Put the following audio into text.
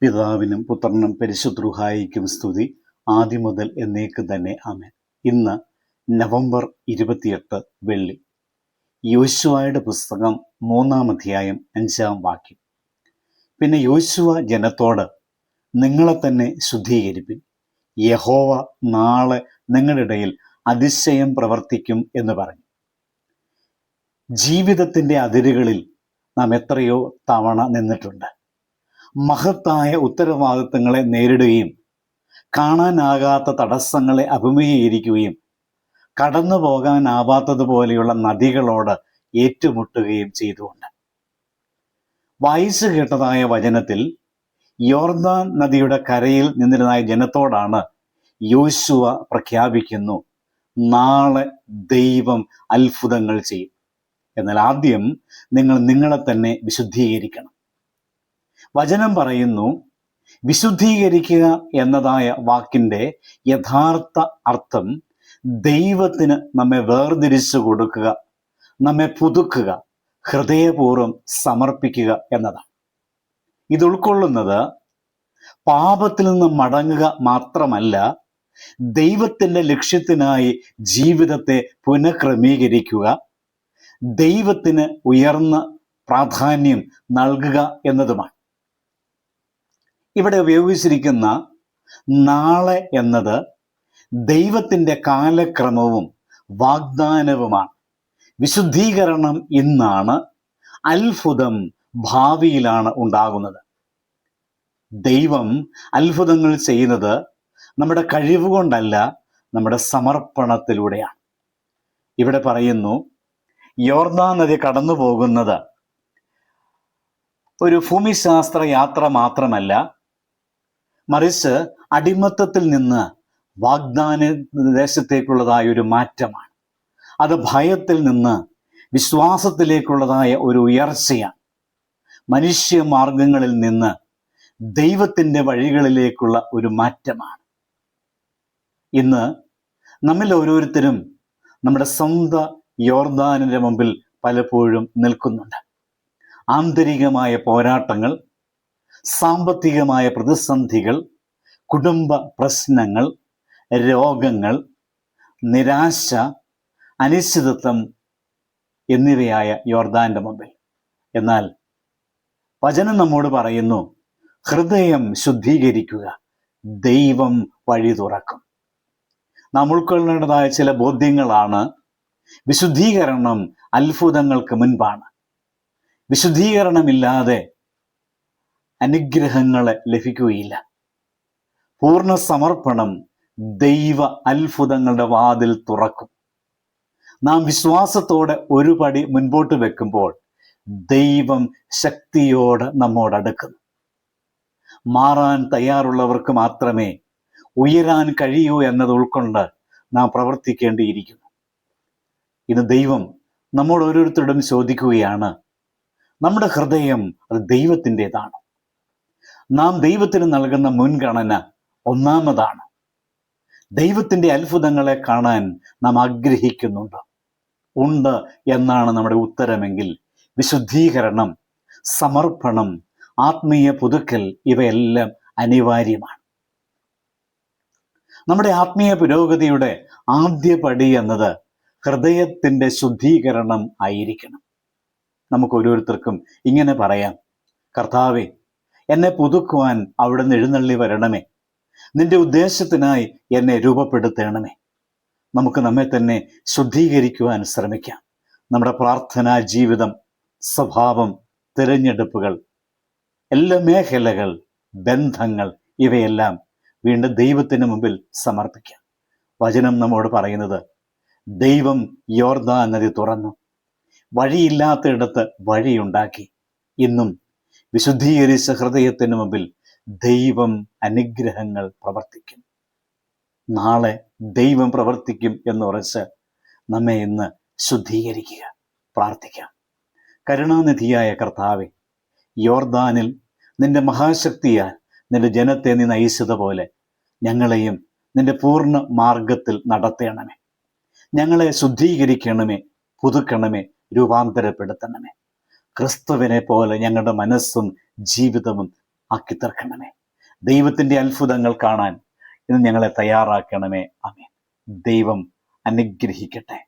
പിതാവിനും പുത്രനും പരിശുദ്രുഹായിക്കും സ്തുതി. ആദ്യം മുതൽ എന്നേക്ക് തന്നെ ആമേൻ. ഇന്ന് നവംബർ ഇരുപത്തിയെട്ട് വെള്ളി. യോശുവയുടെ പുസ്തകം മൂന്നാം അധ്യായം അഞ്ചാം വാക്യം. പിന്നെ യോശുവ ജനത്തോട് നിങ്ങളെ തന്നെ ശുദ്ധീകരിപ്പിൻ. യഹോവ നാളെ നിങ്ങളുടെ ഇടയിൽ അതിശയം പ്രവർത്തിക്കും എന്ന് പറഞ്ഞു. ജീവിതത്തിന്റെ അതിരുകളിൽ നാം എത്രയോ തവണ നിന്നിട്ടുണ്ട്. മഹത്തായ ഉത്തരവാദിത്തങ്ങളെ നേരിടുകയും കാണാനാകാത്ത തടസ്സങ്ങളെ അഭിമുഖീകരിക്കുകയും കടന്നു പോകാനാവാത്തതുപോലെയുള്ള നദികളോട് ഏറ്റുമുട്ടുകയും ചെയ്തുകൊണ്ട്. വായിച്ചു കേട്ടതായ വചനത്തിൽ യോർദാൻ നദിയുടെ കരയിൽ നിന്നിരുന്ന ജനത്തോടാണ് യോശുവ പ്രഖ്യാപിക്കുന്നു നാളെ ദൈവം അത്ഭുതങ്ങൾ ചെയ്യും. എന്നാൽ ആദ്യം നിങ്ങൾ നിങ്ങളെ തന്നെ വിശുദ്ധീകരിക്കണം. വചനം പറയുന്നു വിശുദ്ധീകരിക്കുക എന്നതായ വാക്കിന്റെ യഥാർത്ഥ അർത്ഥം ദൈവത്തിന് നമ്മെ വേർതിരിച്ചു കൊടുക്കുക നമ്മെ പുതുക്കുക ഹൃദയപൂർവം സമർപ്പിക്കുക എന്നതാണ്. ഇത് ഉൾക്കൊള്ളുന്നത് പാപത്തിൽ നിന്ന് മടങ്ങുക മാത്രമല്ല ദൈവത്തിന്റെ ലക്ഷ്യത്തിനായി ജീവിതത്തെ പുനഃക്രമീകരിക്കുക ദൈവത്തിന് ഉയർന്ന പ്രാധാന്യം നൽകുക എന്നതുമാണ്. ഇവിടെ ഉപയോഗിച്ചിരിക്കുന്ന നാളെ എന്നത് ദൈവത്തിന്റെ കാലക്രമവും വാഗ്ദാനവുമാണ്. വിശുദ്ധീകരണം ഇന്നാണ് അത്ഭുതം ഭാവിയിലാണ് ഉണ്ടാകുന്നത്. ദൈവം അത്ഭുതങ്ങൾ ചെയ്യുന്നത് നമ്മുടെ കഴിവുകൊണ്ടല്ല നമ്മുടെ സമർപ്പണത്തിലൂടെയാണ്. ഇവിടെ പറയുന്നു യോർദാ നദി കടന്നു പോകുന്നത് ഒരു ഭൂമിശാസ്ത്ര യാത്ര മാത്രമല്ല മറിച്ച് അടിമത്തത്തിൽ നിന്ന് വാഗ്ദാന ദേശത്തേക്കുള്ളതായ ഒരു മാറ്റമാണ്. അത് ഭയത്തിൽ നിന്ന് വിശ്വാസത്തിലേക്കുള്ളതായ ഒരു ഉയർച്ചയാണ്. മനുഷ്യ മാർഗങ്ങളിൽ നിന്ന് ദൈവത്തിന്റെ വഴികളിലേക്കുള്ള ഒരു മാറ്റമാണ്. ഇന്ന് നമ്മിൽ ഓരോരുത്തരും നമ്മുടെ സ്വന്ത യോർദാനിന്റെ മുമ്പിൽ പലപ്പോഴും നിൽക്കുന്നുണ്ട്. ആന്തരികമായ പോരാട്ടങ്ങൾ സാമ്പത്തികമായ പ്രതിസന്ധികൾ കുടുംബ പ്രശ്നങ്ങൾ രോഗങ്ങൾ നിരാശ അനിശ്ചിതത്വം എന്നിവയായ യോർദാന്റെ മുമ്പിൽ. എന്നാൽ വചനം നമ്മോട് പറയുന്നു ഹൃദയം ശുദ്ധീകരിക്കുക ദൈവം വഴി തുറക്കും. നാം ഉൾക്കൊള്ളേണ്ടതായ ചില ബോധ്യങ്ങളാണ് വിശുദ്ധീകരണം അത്ഭുതങ്ങൾക്ക് മുൻപാണ്. വിശുദ്ധീകരണമില്ലാതെ അനുഗ്രഹങ്ങളെ ലഭിക്കുകയില്ല. പൂർണ സമർപ്പണം ദൈവ അത്ഭുതങ്ങളുടെ വാതിൽ തുറക്കും. നാം വിശ്വാസത്തോടെ ഒരു പടി മുൻപോട്ട് വെക്കുമ്പോൾ ദൈവം ശക്തിയോട് നമ്മോടടുക്കുന്നു മാറാൻ തയ്യാറുള്ളവർക്ക് മാത്രമേ ഉയരാൻ കഴിയൂ എന്നത് ഉൾക്കൊണ്ട് നാം പ്രവർത്തിക്കേണ്ടിയിരിക്കുന്നു. ഇന്ന് ദൈവം നമ്മോട് ഓരോരുത്തരോടും ചോദിക്കുകയാണ് നമ്മുടെ ഹൃദയം അത് ദൈവത്തിന്റെതാണ്. നാം ദൈവത്തിന് നൽകുന്ന മുൻഗണന ഒന്നാമതാണ്. ദൈവത്തിന്റെ അത്ഭുതങ്ങളെ കാണാൻ നാം ആഗ്രഹിക്കുന്നുണ്ട്. ഉണ്ട് എന്നാണ് നമ്മുടെ ഉത്തരമെങ്കിൽ വിശുദ്ധീകരണം സമർപ്പണം ആത്മീയ പുതുക്കൽ ഇവയെല്ലാം അനിവാര്യമാണ്. നമ്മുടെ ആത്മീയ പുരോഗതിയുടെ ആദ്യ പടി എന്നത് ഹൃദയത്തിന്റെ ശുദ്ധീകരണം ആയിരിക്കണം. നമുക്ക് ഓരോരുത്തർക്കും ഇങ്ങനെ പറയാം. കർത്താവെ എന്നെ പുതുക്കുവാൻ അവിടുന്ന് എഴുന്നള്ളി വരണമേ. നിന്റെ ഉദ്ദേശത്തിനായി എന്നെ രൂപപ്പെടുത്തണമേ. നമുക്ക് നമ്മെ തന്നെ ശുദ്ധീകരിക്കുവാൻ ശ്രമിക്കാം. നമ്മുടെ പ്രാർത്ഥനാ ജീവിതം സ്വഭാവം തിരഞ്ഞെടുപ്പുകൾ എല്ലാ മേഖലകൾ ബന്ധങ്ങൾ ഇവയെല്ലാം വീണ്ടും ദൈവത്തിന് മുമ്പിൽ സമർപ്പിക്കാം. വചനം നമ്മോട് പറയുന്നത് ദൈവം യോർദാ നദി തുറന്നു. വഴിയില്ലാത്തയിടത്ത് വഴിയുണ്ടാക്കി. ഇന്നും വിശുദ്ധീകരിച്ച ഹൃദയത്തിന് മുമ്പിൽ ദൈവം അനുഗ്രഹങ്ങൾ പ്രവർത്തിക്കും. നാളെ ദൈവം പ്രവർത്തിക്കും എന്ന് ഉറച്ച് നമ്മെ ഇന്ന് ശുദ്ധീകരിക്കുക പ്രാർത്ഥിക്കാം. കരുണാനിധിയായ കർത്താവെ യോർദാനിൽ നിന്റെ മഹാശക്തിയാൽ നിന്റെ ജനത്തെ നീ നയിച്ചതുപോലെ ഞങ്ങളെയും നിന്റെ പൂർണ മാർഗത്തിൽ നടത്തണമേ. ഞങ്ങളെ ശുദ്ധീകരിക്കണമേ പുതുക്കണമേ രൂപാന്തരപ്പെടുത്തണമേ. ക്രിസ്തുവിനെ പോലെ ഞങ്ങളുടെ മനസ്സും ജീവിതവും ആക്കി തീർക്കണമേ ദൈവത്തിന്റെ അത്ഭുതങ്ങൾ കാണാൻ ഇന്ന് ഞങ്ങളെ തയ്യാറാക്കണമേ. അമേ ദൈവം അനുഗ്രഹിക്കട്ടെ.